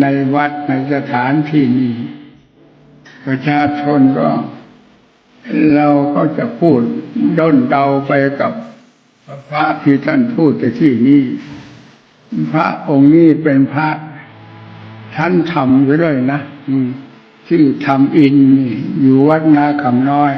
ในวัดในสถานที่นี้ ประชาชนก็ เราก็จะพูดด้นเดาไปกับพระที่ท่านพูดแต่ที่นี้ พระองค์นี้เป็นพระท่านทำไว้เลยนะที่อทำอินอยู่วัดนาคำน้อย